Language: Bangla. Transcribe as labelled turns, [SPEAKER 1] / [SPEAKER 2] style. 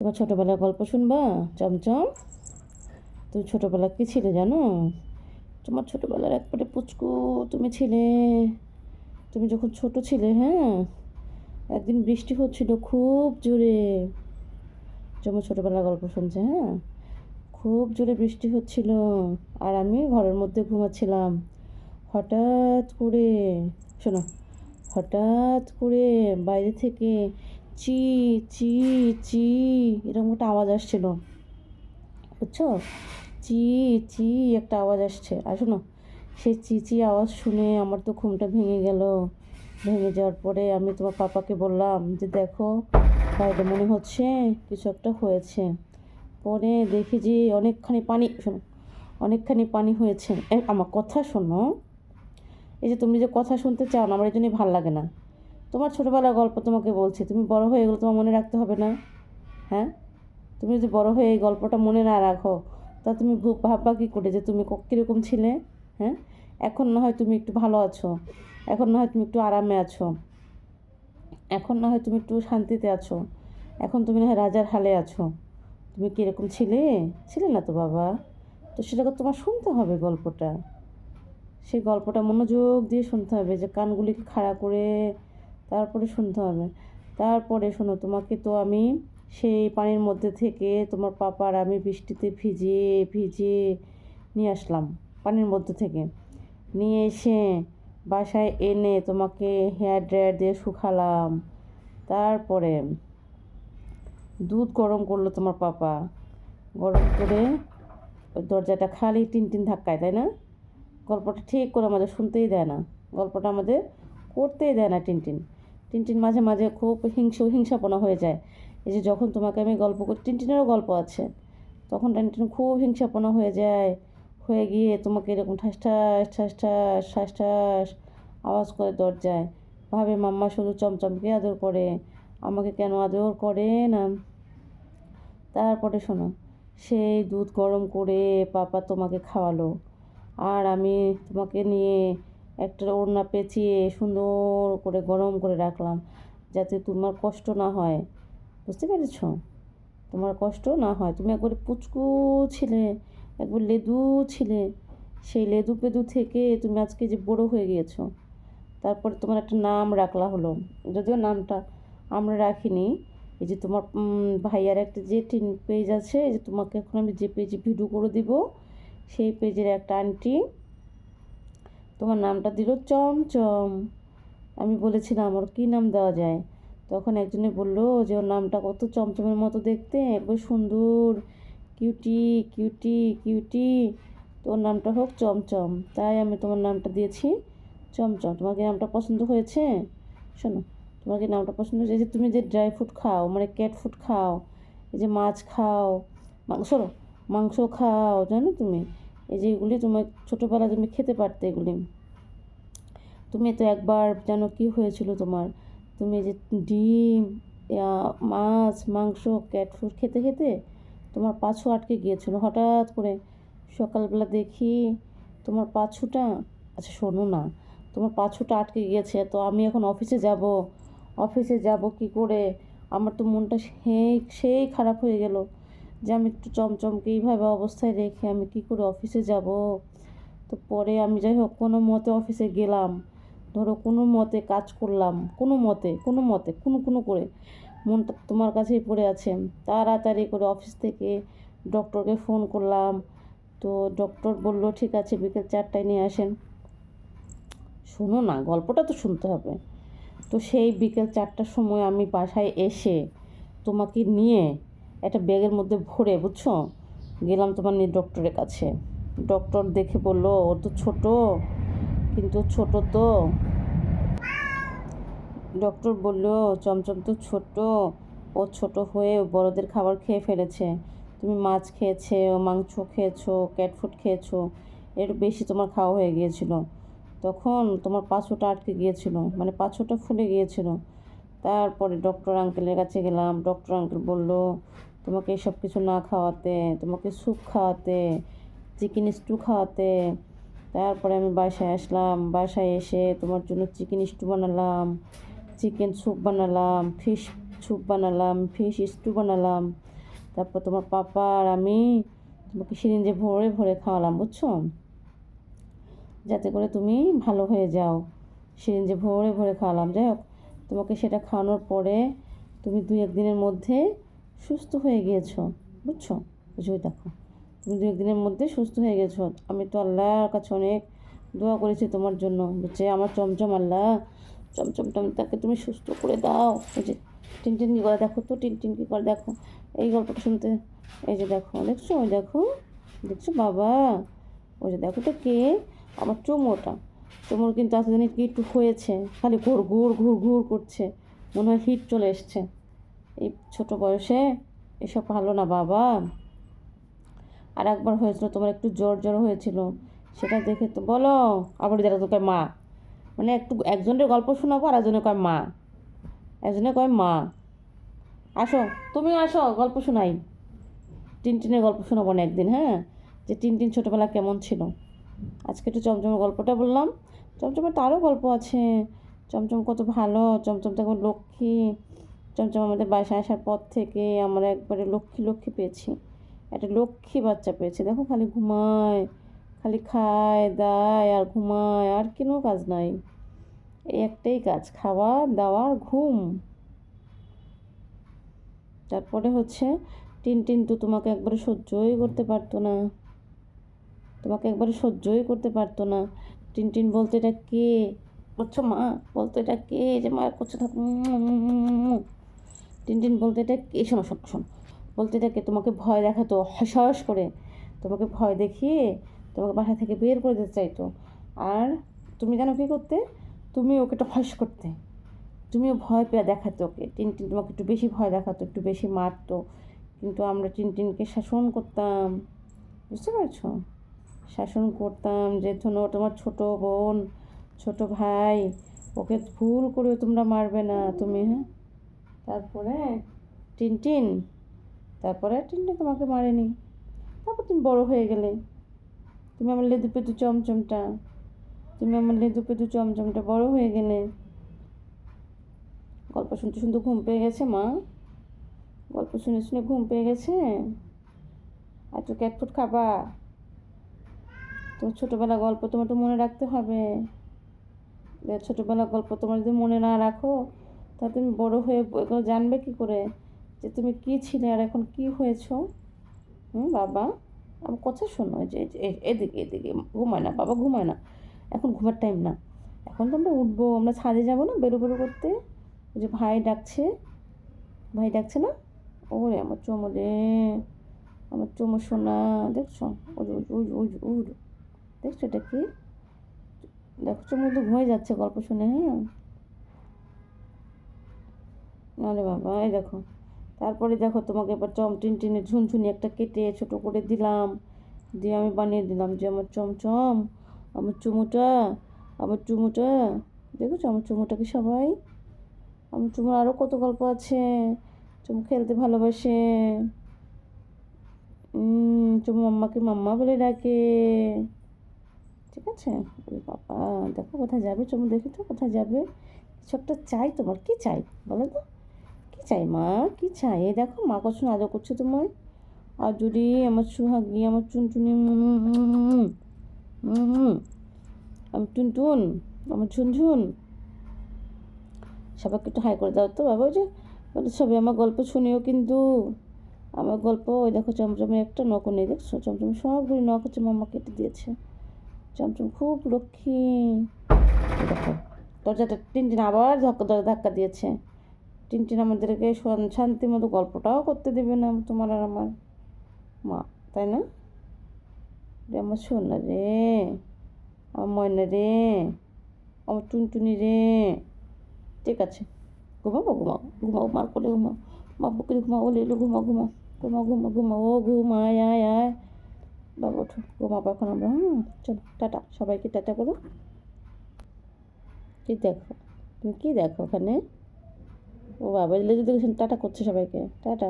[SPEAKER 1] তোমার ছোটোবেলার গল্প শুনবা? চমচম। তুমি ছোটোবেলা কী ছিলে জানো? তোমার ছোটোবেলার একবারে পুচকু তুমি ছিলে। তুমি যখন ছোট ছিলে হ্যাঁ? একদিন বৃষ্টি হচ্ছিল খুব জোরে। তোমার ছোটোবেলার গল্প শুনছে হ্যাঁ? খুব জোরে বৃষ্টি হচ্ছিল আর আমি ঘরের মধ্যে ঘুমাচ্ছিলাম। হঠাৎ করে, শোনো, হঠাৎ করে বাইরে থেকে চি চি চি এরকম একটা আওয়াজ আসছিল। বুঝছ? চি চি একটা আওয়াজ আসছে। আর শোনো, সেই চি চি আওয়াজ শুনে আমার তো ঘুমটা ভেঙে গেল। ভেঙে যাওয়ার পরে আমি তোমার পাপাকে বললাম যে, দেখো, বাইরে মনে হচ্ছে কিছু একটা হয়েছে। পরে দেখি যে অনেকখানি পানি, শোনো, অনেকখানি পানি হয়েছে। আমার কথা শোনো। এই যে তুমি যে কথা শুনতে চাও না, আমার এই জন্যই ভালো লাগে না। তোমার ছোটোবেলার গল্প তোমাকে বলছি। তুমি বড় হয়ে এগুলো তোমার মনে রাখতে হবে না। হ্যাঁ? তুমি যদি বড় হয়ে এই গল্পটা মনে না রাখো, তা তুমি ভাববা কী করে যে তুমি কীরকম ছিলে? হ্যাঁ? এখন না হয় তুমি একটু ভালো আছো। এখন না হয় তুমি একটু আরামে আছো। এখন না হয় তুমি একটু শান্তিতে আছো। এখন তুমি না হয় রাজার হালে আছো। তুমি কীরকম ছিলে? ছিলে না তো বাবা। তো সেটাকে তোমার শুনতে হবে গল্পটা। সেই গল্পটা মনোযোগ দিয়ে শুনতে হবে যে কানগুলিকে খাড়া করে তারপরে শুনতে হবে। তারপরে শোনো, তোমাকে তো আমি সেই পানির মধ্যে থেকে তোমার পাপার আমি বৃষ্টিতে ভিজে ভিজে নিয়ে আসলাম, পানির মধ্যে থেকে। নিয়ে এসে বাসায় এনে তোমাকে হেয়ার ড্রায়ার দিয়ে শুকালাম। তারপরে দুধ গরম করল তোমার পাপা। গরম করে দরজাটা খালি টিন টিন ধাক্কায়, তাই না? গল্পটা ঠিক করে আমাদের শুনতেই দেয় না। গল্পটা আমাদের করতেই দেয় না টিনটিন টিনটিন মাঝে মাঝে খুব হিংস হিংসাপনা হয়ে যায়। এই যে যখন তোমাকে আমি গল্প করি টিনটিনেরও গল্প আছে। তখন টিনটিন খুব হিংসাপনা হয়ে যায়। হয়ে গিয়ে তোমাকে এরকম ঠাস ঠাস ঠাস ঠাস ঠাস ঠাস আওয়াজ করে দরজায়। ভাবে, মাম্মা শুধু চমচমকে আদর করে, আমাকে কেন আদর করে না? তারপরে শোনো, সেই দুধ গরম করে পাপা তোমাকে খাওয়ালো। আর আমি তোমাকে নিয়ে একটা ওড়না পেঁচিয়ে সুন্দর করে গরম করে রাখলাম, যাতে তোমার কষ্ট না হয়। বুঝতে পেরেছ? তোমার কষ্ট না হয়। তুমি একবারে পুচকু ছিলে, একবার লেদু ছিলে। সেই লেদু পেদু থেকে তুমি আজকে যে বড়ো হয়ে গিয়েছো, তারপরে তোমার একটা নাম রাখলা হলো। যদিও নামটা আমরা রাখিনি, এই যে তোমার ভাইয়ার একটা যে টিন পেজ আছে, এই যে তোমাকে এখন আমি যে পেজে ভিডিও করে দিব, সেই পেজের একটা আন্টি তোমার নামটা দিল চমচম। আমি বলেছিলাম, ওর কী নাম দেওয়া যায়? তখন একজনে বলল যে, ওর নামটা কত চমচমের মতো দেখতে একবার সুন্দর, কিউটি কিউটি কিউটি তো ওর নামটা হোক চমচম। তাই আমি তোমার নামটা দিয়েছি চমচম। তোমার কি নামটা পছন্দ হয়েছে? শোনো তোমার কি নামটা পছন্দ হয়েছে। যে তুমি যে ড্রাই ফ্রুট খাও মানে ক্যাট ফুড খাও, এই যে মাছ খাও, মাংস মাংস খাও, জানো তুমি? এই যে এগুলি তোমার ছোটোবেলা তুমি খেতে পারতে এগুলি। তুমি তো একবার যেন কি হয়েছিল তোমার? তুমি যে ডিম মাছ, মাংস, ক্যাট ফুড খেতে খেতে তোমার পাছু আটকে গিয়েছিল। হঠাৎ করে সকালবেলা দেখি তোমার পাছুটা আচ্ছা শোনো না, তোমার পাছুটা আটকে গিয়েছে, তো আমি এখন অফিসে যাব। অফিসে যাব কি করে? আমার তো মনটা সেই সেই খারাপ হয়ে গেল। যে আমি একটু চমচমকে এইভাবে অবস্থায় রেখে আমি কি করে অফিসে যাব? তো পরে আমি যাই হোক, কোনো মতে অফিসে গেলাম। ধরো কোনো মতে কাজ করলাম, কোনো মতে কোনো মতে, কোনো কোনো করে। মনটা তোমার কাছেই পড়ে আছে। তাড়াতাড়ি করে অফিস থেকে ডক্টরকে ফোন করলাম। তো ডক্টর বলল, ঠিক আছে, বিকেল চারটায় নিয়ে আসেন। শোনো না, গল্পটা তো শুনতে হবে। তো সেই বিকেল চারটার সময় আমি বাসায় এসে তোমাকে নিয়ে একটা ব্যাগের মধ্যে ভরে, বুঝছ? গেলাম তোমার নিয়ে ডক্টরের কাছে। ডক্টর দেখে বলল, ও তো ছোট, কিন্তু ছোট তো। ডক্টর বলল, চমচম তো ছোট। ও ছোট হয়ে বড়দের খাবার খেয়ে ফেলেছে। তুমি মাছ খেয়েছে মাংস খেয়েছো ক্যাট ফুড খেয়েছো। এর বেশি তোমার খাওয়া হয়ে গিয়েছিল। তখন তোমার পাছুটা আটকে গিয়েছিল মানে পাছুটা ফুলে গিয়েছিল। তারপরে ডক্টর আঙ্কেলের কাছে গেলাম। ডক্টর আঙ্কেল বলল তোমাকে এসব কিছু না খাওয়াতে, তোমাকে স্যুপ খাওয়াতে চিকেন স্টু খাওয়াতে। তারপরে আমি বাসায় আসলাম, বাসায় এসে তোমার জন্য চিকেন স্টু বানালাম চিকেন স্যুপ বানালাম ফিশ স্যুপ বানালাম ফিশ স্টু বানালাম। তারপর তোমার পাপা আর আমি তোমাকে সিরিঞ্জে ভরে ভরে খাওয়ালাম, বুঝছ? যাতে করে তুমি ভালো হয়ে যাও। সিরিঞ্জে ভরে ভরে খাওয়ালাম। যাই হোক, তোমাকে সেটা খাওয়ানোর পরে তুমি দুই একদিনের মধ্যে সুস্থ হয়ে গিয়েছো, বুঝছ? বুঝোই দেখো তুমি দু একদিনের মধ্যে সুস্থ হয়ে গেছো। আমি তো আল্লাহর কাছে অনেক দোয়া করেছি তোমার জন্য। যে আমার চমচম আল্লাহ চমচমটা তাকে তুমি সুস্থ করে দাও। এই যে, টিন কি করে? দেখো তো, টিন টিন কি করে? দেখো, এই গল্পটা শুনতে, এই যে দেখো, দেখছ? ওই দেখো, দেখছ বাবা? ওই যে দেখো তো কে? আমার চুমোটা। চুমোর কিন্তু এতদিনে কি একটু হয়েছে, খালি ঘুর ঘুর ঘুর ঘুর করছে। মনে হয় হিট চলে এসছে। এই ছোট বয়সে এসব ভালো না বাবা। আর একবার হয়েছিল তোমার একটু জ্বর জ্বর হয়েছিল, সেটা দেখে তো বলো, আবার যারা তোকে মা। মানে একটু একজনের গল্প শোনাবো আর একজনে কয় মা। একজনে কয় মা। আসো তুমি আসো, গল্প শোনাই। টিনটিনের গল্প শোনাবো না একদিন হ্যাঁ? যে টিনটিন ছোটোবেলা কেমন ছিল। আজকে একটু চমচমের গল্পটা বললাম। চমচমের তো আরও গল্প আছে। চমচম কত ভালো, চমচম তো লক্ষ্মী। চমচম আমাদের বাসায় আসার পর থেকে আমরা একবারে লক্ষ্মী লক্ষ্মী পেয়েছি। একটা লক্ষ্মী বাচ্চা পেয়েছি। দেখো খালি ঘুমায়, খালি খায়, দায় আর ঘুমায়, আর কোনো কাজ নাই। এই একটাই কাজ, খাওয়া, দাওয়া ঘুম। তারপরে হচ্ছে টিন টিন তো তোমাকে একবারে সহ্যই করতে পারতো না। তোমাকে একবারে সহ্যই করতে পারতো না। টিন টিন বলতে, এটা কে? বুঝছ মা, বলতো, এটা কে? যে মায়ের করছে থাক টিন টিন বলতে এটা কে শোনো শোনো শোনো। বলতে এটা কে তোমাকে ভয় দেখাতো হস করে। তোমাকে ভয় দেখিয়ে তোমাকে বাসা থেকে বের করে দিতে চাইতো। আর তুমি জানো কী করতে? তুমি ওকে একটু হস করতে। তুমিও ভয় পেয়ে দেখাতো ওকে। টিন টিন তোমাকে একটু বেশি ভয় দেখাতো, একটু বেশি মারতো। কিন্তু আমরা টিন টিনকে শাসন করতাম। বুঝতে পারছ? শাসন করতাম যে ধরো তোমার ছোট বোন, ছোট ভাই, ওকে ভুল করেও তোমরা মারবে না। তুমি হ্যাঁ? তারপরে টিনটিন তারপরে টিনটিন তোমাকে মারেনি। তারপর তুমি বড় হয়ে গেলে। তুমি আমার লেদু পেতু চমচমটা, তুমি আমার লেদু পেতু চমচমটা বড় হয়ে গেলে। গল্প শুনতে শুনতে ঘুম পেয়ে গেছে, মা। গল্প শুনে শুনে ঘুম পেয়ে গেছে। আর তো ক্যাটফুট খাবা। তো ছোটোবেলা গল্প তোমার তো মনে রাখতে হবে। ছোটোবেলা গল্প তোমার যদি মনে না রাখো তা তুমি বড় হয়ে জানবে কি করে যে তুমি কি ছিলে আর এখন কি হয়েছো? হুম, বাবা? আমার কথা শোনো যে এদিকে এদিকে, ঘুমায় না, বাবা ঘুমায় না। এখন ঘুমার টাইম না। এখন তো আমরা উঠবো, আমরা ছাদে যাব না বেরো বেরো করতে? ওই যে ভাই ডাকছে। ভাই ডাকছে না? ওরে আমার চমো রে আমার চমো সোনা, দেখছ? ওই ওই ওই ওই দেখছ এটা কি? দেখো চমো তো ঘুমিয়ে যাচ্ছে গল্প শুনে হ্যাঁ? আরে বাবা, এই দেখো। তারপরে দেখো তোমাকে এবার চম টিন ঝুনঝুনি একটা কেটে ছোটো করে দিলাম। দিয়ে আমি বানিয়ে দিলাম যে আমার চমচম আমার চুমুটা আমার চুমুটা, দেখেছ আমার চুমুটাকে সবাই? আমার চুমুর আরও কত গল্প আছে। চুমু খেলতে ভালোবাসে। চুমু মাম্মাকে মাম্মা বলে ডাকে। ঠিক আছে? বাবা, দেখো কোথায় যাবে চুমু দেখি তো কোথায় যাবে? কিছু একটা চাই তোমার, কি চাই বলো তো? চাই মা কি চাই? এই দেখো, মা কত আদর করছে তোমায়। আর যদি আমার সুহাগি, আমার চুনচুনি আমি টুনটুন, আমার ঝুনঝুন। সবাইকে একটু হাই করে দাও তো, বাবা যে সবাই আমার গল্প শুনেও কিন্তু আমার গল্প, ওই দেখো, চমচমে একটা নখ নেই, দেখছ? চমচমে সবগুলি নখ হচ্ছে মাম্মা কেটে দিয়েছে। চমচম খুব লক্ষ্মী। দেখো, দরজাটা টিনটিন আবার ধাক্কা ধাক্কা দিয়েছে। টিনটিন আমাদেরকে শান্তি মতো গল্পটাও করতে দেবে না তোমার আর আমার। মা, তাই না? রে আমার সোনা রে, আমার ময়না রে, আমার টুনটুনি রে। ঠিক আছে, ঘুমাবো, ঘুমাও ঘুমাও, মার কোলে ঘুমাও, মা বুকে ঘুমাও, ওলে এলো ঘুমাও ঘুমাও ঘুমাও ঘুমা ঘুমাও, ও ঘুমায়, আয় আয়। বাবা, ওঠো, ঘুমাবো এখন আমরা, হুম? চলো, টাটা, সবাইকে টাটা করো। কি দেখো? তুমি কী দেখো ওখানে ও বাবা যদি টাটা করছে সবাইকে। টাটা।